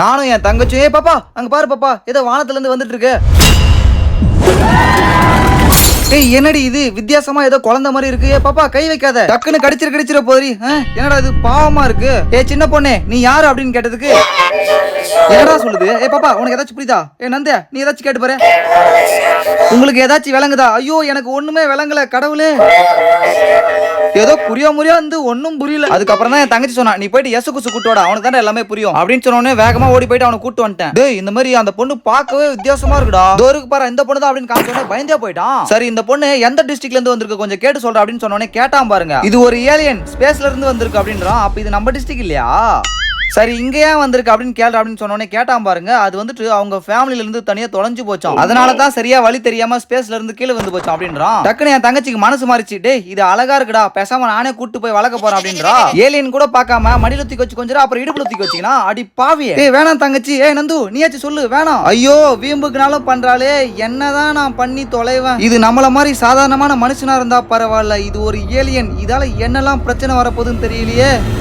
நானும் என் தங்கச்சியும் ஏ பாப்பா அங்க பாரு பாப்பா ஏதோ வானத்துல இருந்து வந்துட்டு இருக்கு. ஏய் என்னடி இது? வித்தியாசமா ஏதோ குழந்தை மாதிரி இருக்கு. ஏ பாப்பா கை வைக்காத. டக்குன்னு கடிச்சிரு கடிச்சிர போதரி என்னடா இது? பாவமா இருக்கு. ஏ சின்ன பொண்ணே நீ யாரு அப்படின்னு கேட்டதுக்கு? என்னடா சொல்லுது? ஏ பாப்பா உனக்கு ஏதாச்சும் புரியுதா? ஏ நந்தே நீ ஏதாச்சும் கேட்டு பாரு. உங்களுக்கு ஏதாச்சும் விளங்குதா? ஐயோ எனக்கு ஒண்ணுமே விளங்கல கடவுளே. ஏதோ புரிய முறியா வந்து ஒன்னும் புரியல. அதுக்கப்புறம் தான் என் தங்கச்சி சொன்னா நீ போயிட்டு எசு குசு கூட்டு வாடா அவனுக்கு தானே எல்லாமே புரியும். அப்படின்னு சொன்ன உடனே வேகமா ஓடி போயிட்டு அவனை கூட்டு வந்துட்டேன். டேய் இந்த மாதிரி அந்த பொண்ணு பார்க்கவே வித்தியாசமா இருக்குடா. தோருக்கு பாரு இந்த பொண்ணு தான் அப்படின்னு காமிச்ச பயந்தே போயிட்டான். சரி இந்த பொண்ணு எந்த டிஸ்ட்ரிக்ட்ல இருந்து வந்திருக்கு? கொஞ்சம் கேட்டு சொல்ற அப்படின்னு சொன்னோடனே கேட்டான் பாருங்க. இது ஒரு ஏலியன் ஸ்பேஸ்ல இருந்து வந்திருக்கு அப்படின்றான். அப்ப இது நம்ம டிஸ்ட்ரிக்ட் இல்லையா? சரி இங்க ஏன் வந்திருக்கு அப்படின்னு கேள்ற அப்படின்னு சொன்னோடனே கேட்டான் பாருங்க. அது வந்துட்டு அவங்க ஃபேமிலில இருந்து தனியா தொலைஞ்சு போச்சோம். அதனால தான் சரியா வழி தெரியாம ஸ்பேஸ்ல இருந்து கீழே வந்து போச்சோம் அப்படின்றான். டக்குனு என் தங்கச்சிக்கு மனசு மாறிச்சு இது அழகா இருக்குடா. பேசாம நானே கூட்டு போய் வளர்க்க போறேன் அப்படின்றா. ஏலியன் கூட பார்க்காம மடியில தூக்கி வச்சு கொஞ்சம் அப்புறம் இடுப்புல தூக்கி வச்சிங்கன்னா அடி பாவி ஏ வேணாம் தங்கச்சி. ஏ நந்து நீயாச்சும் சொல்லு. வேணாம். ஐயோ வீம்புக்குனாலும் பண்றாளே. என்னதான் நான் பண்ணி தொலைவேன். இது நம்மள மாதிரி சாதாரணமான மனுஷனா இருந்தா பரவாயில்ல. இது ஒரு ஏலியன். இதால என்னெல்லாம் பிரச்சனை வரப்போகுதுன்னு தெரியலையே.